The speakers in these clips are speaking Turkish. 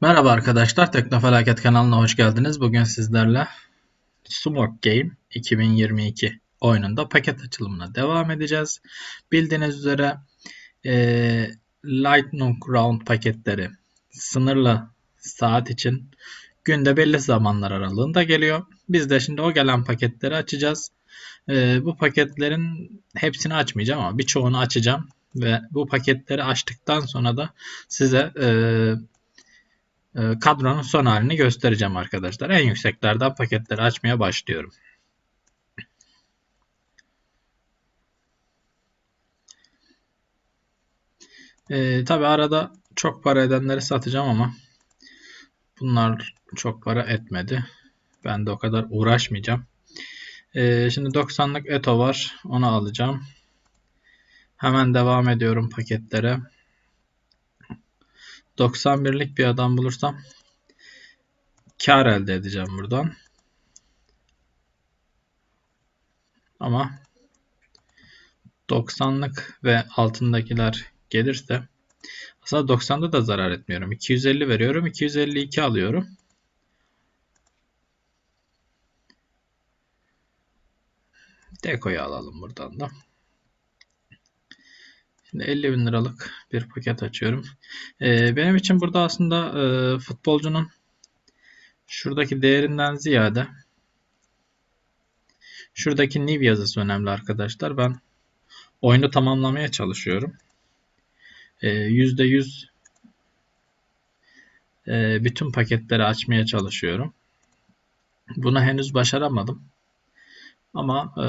Merhaba arkadaşlar, Teknofelaket kanalına hoş geldiniz. Bugün sizlerle Smoke Game 2022 oyununda paket açılımına devam edeceğiz. Bildiğiniz üzere e, Lightning Round paketleri sınırlı saat için günde belli zamanlar aralığında geliyor. Biz de şimdi o gelen paketleri açacağız. E, bu paketlerin hepsini açmayacağım ama birçoğunu açacağım. Ve bu paketleri açtıktan sonra da size e, kadronun son halini göstereceğim arkadaşlar. En yükseklerden paketleri açmaya başlıyorum. Ee, Tabi arada çok para edenleri satacağım ama bunlar çok para etmedi. Ben de o kadar uğraşmayacağım. Ee, şimdi 90'lık Eto var. Onu alacağım. Hemen devam ediyorum paketlere. 91'lik bir adam bulursam kar elde edeceğim buradan. Ama 90'lık ve altındakiler gelirse aslında 90'da da zarar etmiyorum. 250 veriyorum. 252 alıyorum. Dekoyu alalım buradan da. Şimdi 50 bin liralık bir paket açıyorum. Ee, benim için burada aslında e, futbolcunun şuradaki değerinden ziyade şuradaki new yazısı önemli arkadaşlar. Ben oyunu tamamlamaya çalışıyorum. Ee, %100 e, bütün paketleri açmaya çalışıyorum. Bunu henüz başaramadım. Ama e,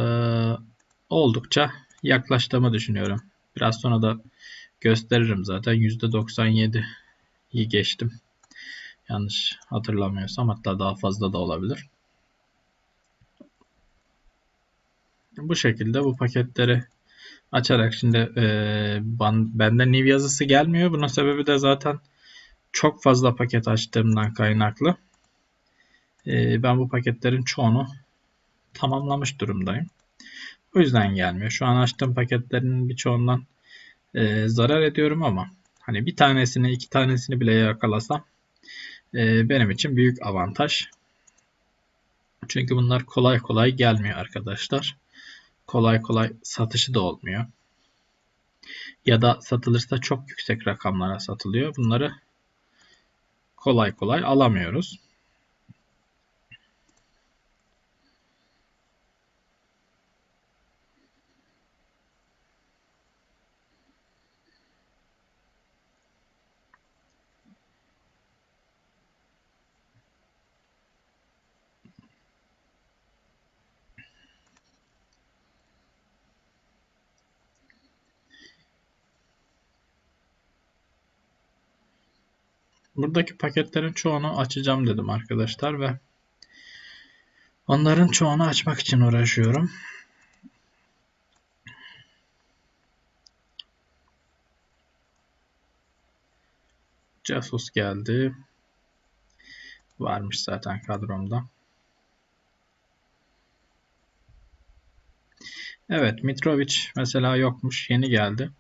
oldukça yaklaştığımı düşünüyorum. Biraz sonra da gösteririm zaten. %97'yi geçtim. Yanlış hatırlamıyorsam hatta daha fazla da olabilir. Bu şekilde bu paketleri açarak şimdi e, bende new yazısı gelmiyor. Bunun sebebi de zaten çok fazla paket açtığımdan kaynaklı. E, ben bu paketlerin çoğunu tamamlamış durumdayım. O yüzden gelmiyor. Şu an açtığım paketlerin birçoğundan e, zarar ediyorum ama hani bir tanesini iki tanesini bile yakalasam e, benim için büyük avantaj. Çünkü bunlar kolay kolay gelmiyor arkadaşlar. Kolay kolay satışı da olmuyor. Ya da satılırsa çok yüksek rakamlara satılıyor. Bunları kolay kolay alamıyoruz. Buradaki paketlerin çoğunu açacağım dedim arkadaşlar ve onların çoğunu açmak için uğraşıyorum. Casus geldi. Varmış zaten kadromda. Evet Mitrovic mesela yokmuş. Yeni geldi.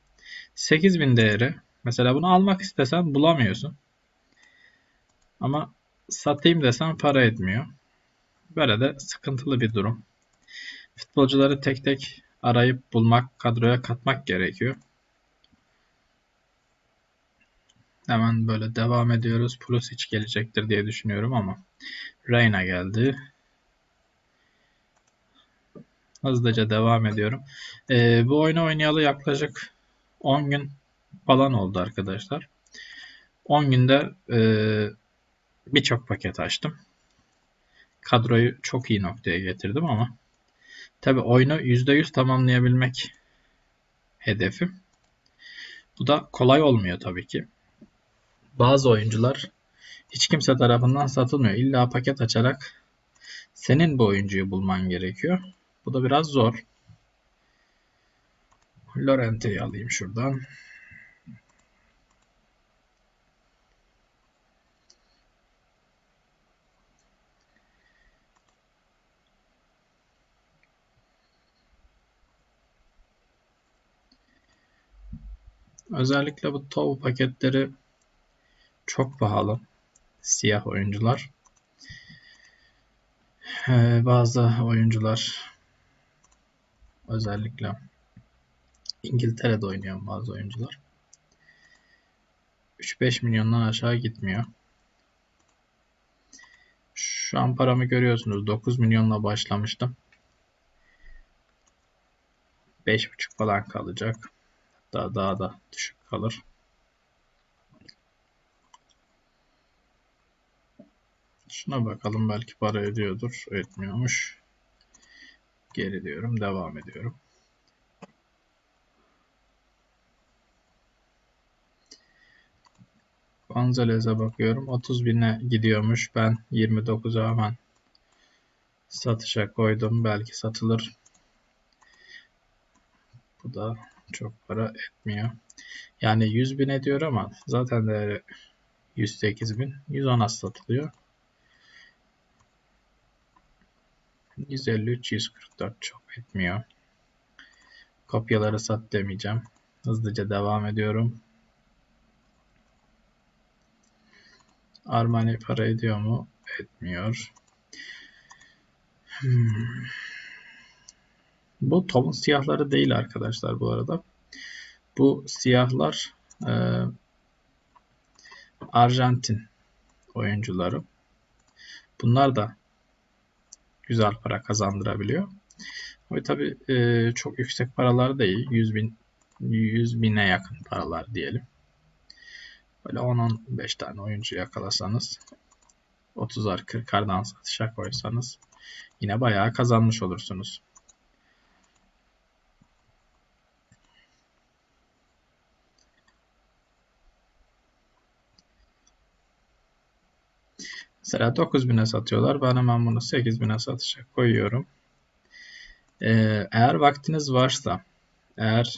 8000 değeri. Mesela bunu almak istesen bulamıyorsun. Ama satayım desem para etmiyor. Böyle de sıkıntılı bir durum. Futbolcuları tek tek arayıp bulmak, kadroya katmak gerekiyor. Hemen böyle devam ediyoruz. Pulisic gelecektir diye düşünüyorum ama Reyna geldi. Hızlıca devam ediyorum. Ee, bu oyunu oynayalı yaklaşık 10 gün falan oldu arkadaşlar. 10 günde e, birçok paket açtım. Kadroyu çok iyi noktaya getirdim ama tabi oyunu %100 tamamlayabilmek hedefim. Bu da kolay olmuyor tabii ki. Bazı oyuncular hiç kimse tarafından satılmıyor. İlla paket açarak senin bu oyuncuyu bulman gerekiyor. Bu da biraz zor. Lorente'yi alayım şuradan. Özellikle bu TOW paketleri çok pahalı. siyah oyuncular. Ee, bazı oyuncular özellikle İngiltere'de oynayan bazı oyuncular 3-5 milyondan aşağı gitmiyor. Şu an paramı görüyorsunuz. 9 milyonla başlamıştım. 5,5 falan kalacak. Hatta daha da düşük kalır. Şuna bakalım belki para ediyordur. Etmiyormuş. Geri diyorum. Devam ediyorum. Gonzalez'e bakıyorum. 30 bine gidiyormuş. Ben 29'a hemen satışa koydum. Belki satılır. Bu da çok para etmiyor. Yani 100 bin ediyor ama zaten değeri 108 bin. 110 az satılıyor. 153, 144 çok etmiyor. Kopyaları sat demeyeceğim. Hızlıca devam ediyorum. Armani para ediyor mu? Etmiyor. Hmm. Bu Tom'un siyahları değil arkadaşlar bu arada. Bu siyahlar e, Arjantin oyuncuları. Bunlar da güzel para kazandırabiliyor. Ama tabi e, çok yüksek paralar değil. 100 bin 100 bine yakın paralar diyelim. Böyle 10-15 tane oyuncu yakalasanız 30'ar 40'ardan satışa koysanız yine bayağı kazanmış olursunuz. Mesela 9000'e satıyorlar. Ben hemen bunu 8000'e satışa koyuyorum. Ee, eğer vaktiniz varsa, eğer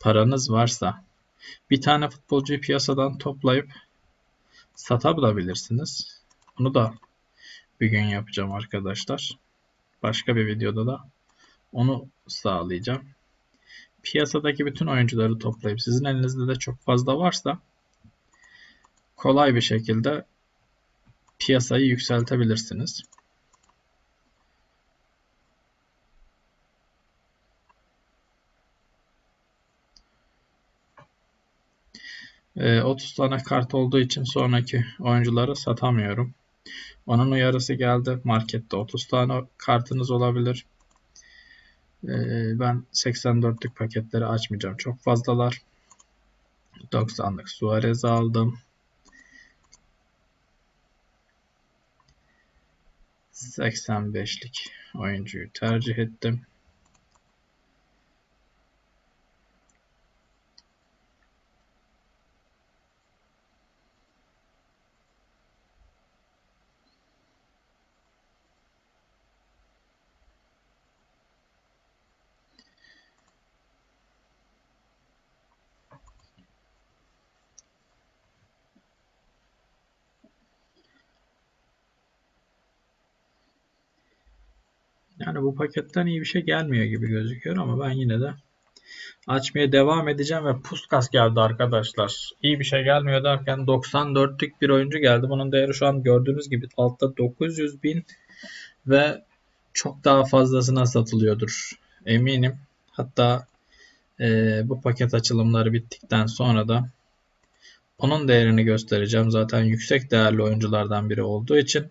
paranız varsa bir tane futbolcuyu piyasadan toplayıp satabilirsiniz. Bunu da bir gün yapacağım arkadaşlar. Başka bir videoda da onu sağlayacağım. Piyasadaki bütün oyuncuları toplayıp sizin elinizde de çok fazla varsa kolay bir şekilde piyasayı yükseltebilirsiniz. E, 30 tane kart olduğu için sonraki oyuncuları satamıyorum. Onun uyarısı geldi. Markette 30 tane kartınız olabilir. E, ben 84'lük paketleri açmayacağım. Çok fazlalar. 90'lık Suarez aldım. 85'lik oyuncuyu tercih ettim. Yani bu paketten iyi bir şey gelmiyor gibi gözüküyor ama ben yine de açmaya devam edeceğim ve Puskas geldi arkadaşlar. İyi bir şey gelmiyor derken 94'lük bir oyuncu geldi. Bunun değeri şu an gördüğünüz gibi altta 900 bin ve çok daha fazlasına satılıyordur eminim. Hatta e, bu paket açılımları bittikten sonra da onun değerini göstereceğim. Zaten yüksek değerli oyunculardan biri olduğu için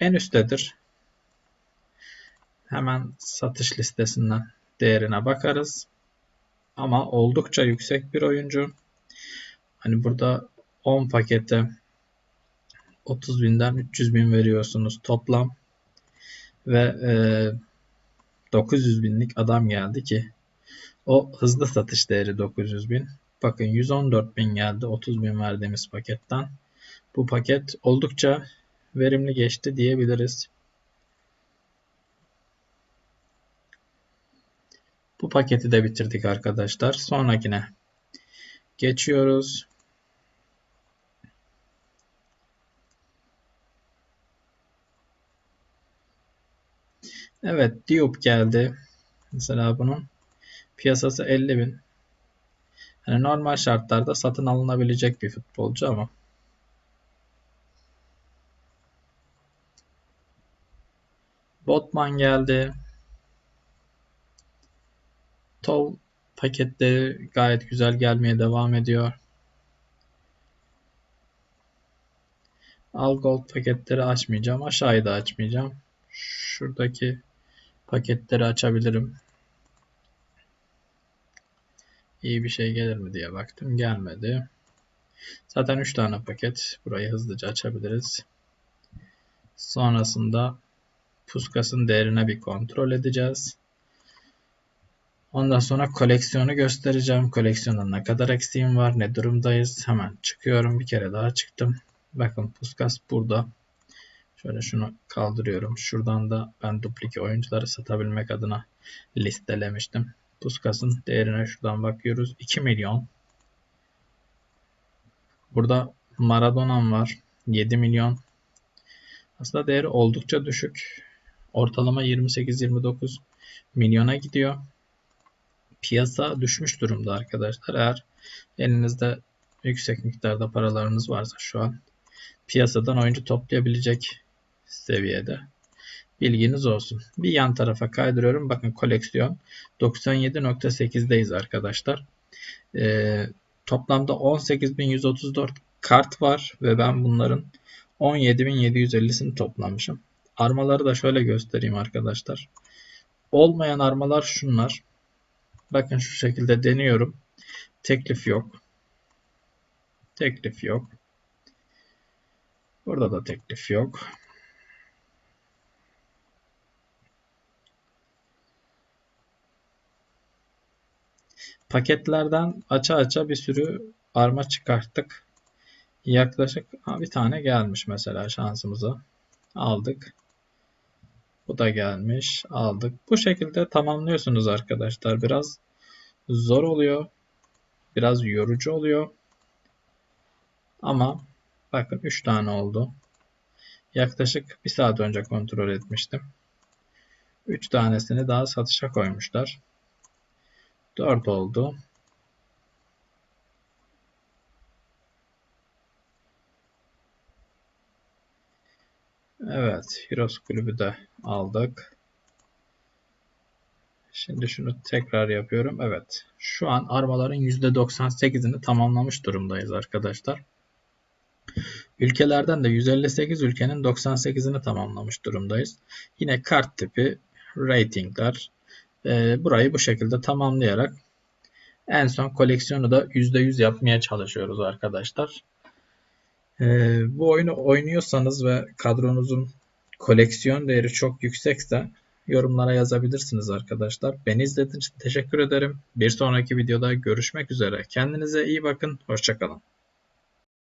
en üsttedir. Hemen satış listesinden değerine bakarız. Ama oldukça yüksek bir oyuncu. Hani burada 10 pakete 30 binden 300 bin veriyorsunuz toplam. Ve e, 900 binlik adam geldi ki o hızlı satış değeri 900 bin. Bakın 114 bin geldi 30 bin verdiğimiz paketten. Bu paket oldukça verimli geçti diyebiliriz. Bu paketi de bitirdik arkadaşlar. Sonrakine geçiyoruz. Evet Diop geldi. Mesela bunun piyasası 50 bin. Yani normal şartlarda satın alınabilecek bir futbolcu ama Botman geldi. Tov paketleri gayet güzel gelmeye devam ediyor. Al Gold paketleri açmayacağım. Aşağıyı da açmayacağım. Şuradaki paketleri açabilirim. İyi bir şey gelir mi diye baktım. Gelmedi. Zaten 3 tane paket. Burayı hızlıca açabiliriz. Sonrasında puskasın değerine bir kontrol edeceğiz. Ondan sonra koleksiyonu göstereceğim. Koleksiyonda ne kadar eksiğim var, ne durumdayız. Hemen çıkıyorum. Bir kere daha çıktım. Bakın puskas burada. Şöyle şunu kaldırıyorum. Şuradan da ben duplike oyuncuları satabilmek adına listelemiştim. Puskas'ın değerine şuradan bakıyoruz. 2 milyon. Burada Maradona'm var. 7 milyon. Aslında değeri oldukça düşük. Ortalama 28-29 milyona gidiyor. Piyasa düşmüş durumda arkadaşlar. Eğer elinizde yüksek miktarda paralarınız varsa şu an piyasadan oyuncu toplayabilecek seviyede. Bilginiz olsun. Bir yan tarafa kaydırıyorum. Bakın koleksiyon 97.8'deyiz arkadaşlar. Ee, toplamda 18.134 kart var ve ben bunların 17.750'sini toplamışım. Armaları da şöyle göstereyim arkadaşlar. Olmayan armalar şunlar. Bakın şu şekilde deniyorum. Teklif yok. Teklif yok. Burada da teklif yok. Paketlerden aça aça bir sürü arma çıkarttık. Yaklaşık bir tane gelmiş mesela şansımıza. Aldık. Bu da gelmiş. Aldık. Bu şekilde tamamlıyorsunuz arkadaşlar. Biraz zor oluyor. Biraz yorucu oluyor. Ama bakın 3 tane oldu. Yaklaşık 1 saat önce kontrol etmiştim. 3 tanesini daha satışa koymuşlar. 4 oldu. Evet, Heroes kulübü de aldık. Şimdi şunu tekrar yapıyorum. Evet, şu an armaların %98'ini tamamlamış durumdayız arkadaşlar. Ülkelerden de 158 ülkenin 98'ini tamamlamış durumdayız. Yine kart tipi, ratingler, e, burayı bu şekilde tamamlayarak en son koleksiyonu da %100 yapmaya çalışıyoruz arkadaşlar. Ee, bu oyunu oynuyorsanız ve kadronuzun koleksiyon değeri çok yüksekse yorumlara yazabilirsiniz arkadaşlar. Beni izlediğiniz için teşekkür ederim. Bir sonraki videoda görüşmek üzere. Kendinize iyi bakın. Hoşçakalın.